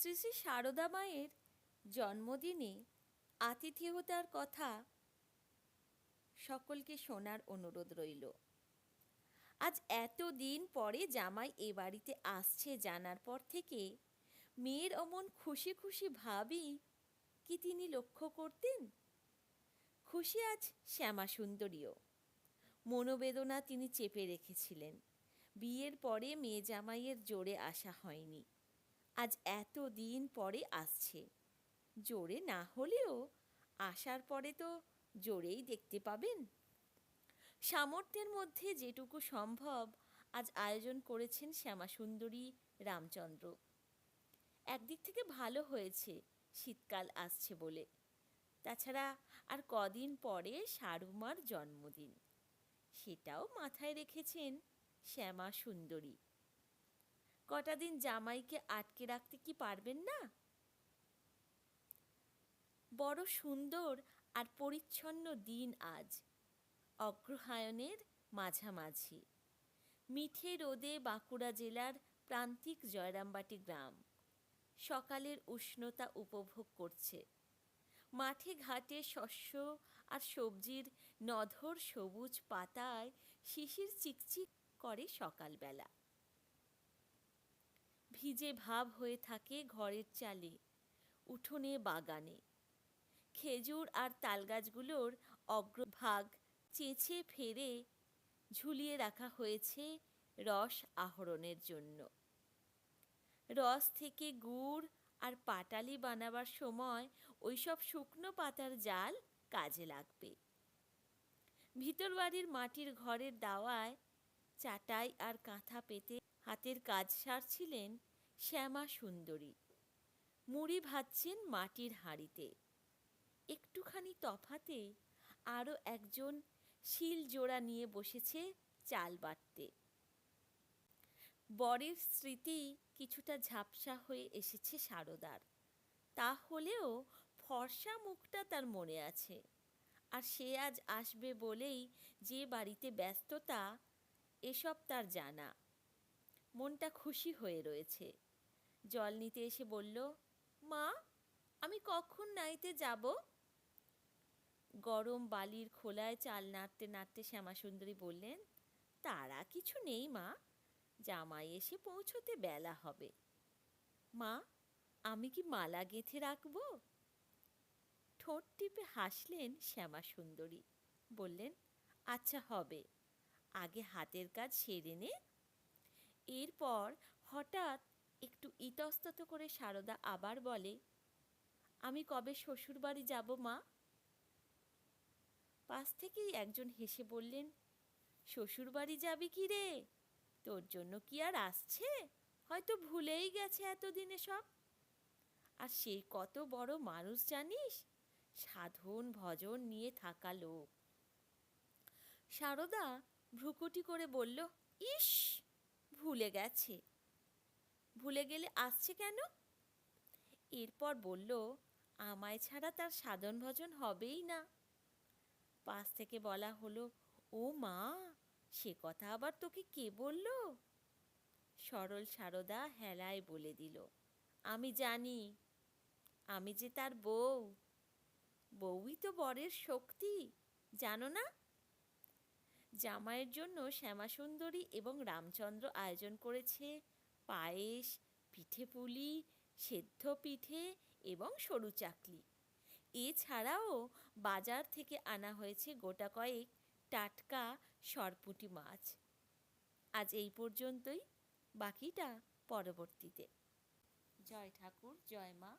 শ্রী শ্রী সারদা মায়ের জন্মদিনে আতিথেয়তার কথা সকলকে শোনার অনুরোধ রইল। আজ এত দিন পরে জামাই এ বাড়িতে আসছে জানার পর থেকে মেয়ের অমন খুশি খুশি ভাবই কি তিনি লক্ষ্য করতেন? খুশি আজ শ্যামা সুন্দরীও মনোবেদনা তিনি চেপে রেখেছিলেন। বিয়ের পরে মেয়ে জামাইয়ের জোরে আসা হয়নি। আজ এত দিন পরে আসছে। জোরে না হলেও আসার পরে তো জোরেই দেখতে পাবেন। সামর্থ্যের মধ্যে যেটুকু সম্ভব আজ আয়োজন করেছেন শ্যামাসুন্দরী রামচন্দ্র। একদিক থেকে ভালো হয়েছে, শীতকাল আসছে বলে। তাছাড়া আর কদিন পরে সারুমার জন্মদিন। সেটাও মাথায় রেখেছেন শ্যামা সুন্দরী কটা দিন জামাইকে আটকে রাখতে কি পারবেন না? বড় সুন্দর আর পরিচ্ছন্ন দিন আজ, অগ্রহায়ণের মাঝামাঝি। মিঠে রোদে বাঁকুড়া জেলার প্রান্তিক জয়রামবাটি গ্রাম, সকালের উষ্ণতা উপভোগ করছে। মাঠে ঘাটে শস্য আর সবজির নধর সবুজ পাতায় শিশির চিকচিক করে সকালবেলা। ভিজে ভাব হয়ে থাকে ঘরের চালে, উঠোনে, বাগানে। খেজুর আর তালগাছগুলোর অগ্রভাগ চেঁচে ফেরে ঝুলিয়ে রাখা হয়েছে রস আহরণের জন্য। রস থেকে গুড় আর পাটালি বানাবার সময় ওইসব শুকনো পাতার জাল কাজে লাগবে। ভিতর বাড়ির মাটির ঘরের দাওয়ায় চাটাই আর কাঁথা পেতে হাতের কাজ সারছিলেন শ্যামা সুন্দরী। মুড়ি ভাজছেন মাটির হাঁড়িতে। একটুখানি তফাতে আরও একজন শিল জোড়া নিয়ে বসেছে চাল বাটতে। বরের স্মৃতি কিছুটা ঝাপসা হয়ে এসেছে সারদার। তা হলেও ফর্সা মুখটা তার মনে আছে। আর সে আজ আসবে বলেই যে বাড়িতে ব্যস্ততা, এসব তার জানা। মনটা খুশি হয়ে রয়েছে। জল নিতে এসে বলল, মা, আমি কখন নাইতে যাব? গরম বালির খোলায় চাল নাড়তে নাড়তে শ্যামাসুন্দরী বললেন, তারা কিছু নেই, মা। জামাই এসে পৌঁছতে বেলা হবে। মা, আমি কি মালা গেঁথে রাখব? ঠোঁট টিপে হাসলেন শ্যামা সুন্দরী বললেন আচ্ছা হবে। আগে হাতের কাজ সেরে নে। এরপর হঠাৎ একটু ইতস্তত করে সারদা আবার বলে, আমি কবে শ্বশুরবাড়ি যাব, মা? পাশ থেকেই একজন হেসে বললেন, শ্বশুরবাড়ি যাবি কি রে? তোর জন্য কি আর আসছে? হয়তো ভুলেই গেছে এতদিনে সব। আর সে কত বড় মানুষ জানিস? সাধন ভজন নিয়ে থাকা লোক। সারদা ভ্রুকুটি করে বলল, ইস, ভুলে গেছে। ভুলে গেলে আসছে কেন? এরপর বলল, আমায় ছাড়া তার সাধন ভজন হবেই না। পাশ থেকে বলা হলো, ও মা, সে কথা আবার তোকে কে বলল? সরল সারদা হেলায় বলে দিল, আমি জানি, আমি যে তার বউ। বউই তো বরের শক্তি, জানো না? জামাইয়ের জন্য শ্যামাসুন্দরী এবং রামচন্দ্র আয়োজন করেছে পায়েস পিঠেপুলি সেদ্ধ পিঠে এবং সরু চাকলি। এছাড়াও বাজার থেকে আনা হয়েছে গোটা কয়েক টাটকা সরপুটি মাছ। আজ এই পর্যন্তই। বাকিটা পরবর্তীতে। জয় ঠাকুর, জয় মা।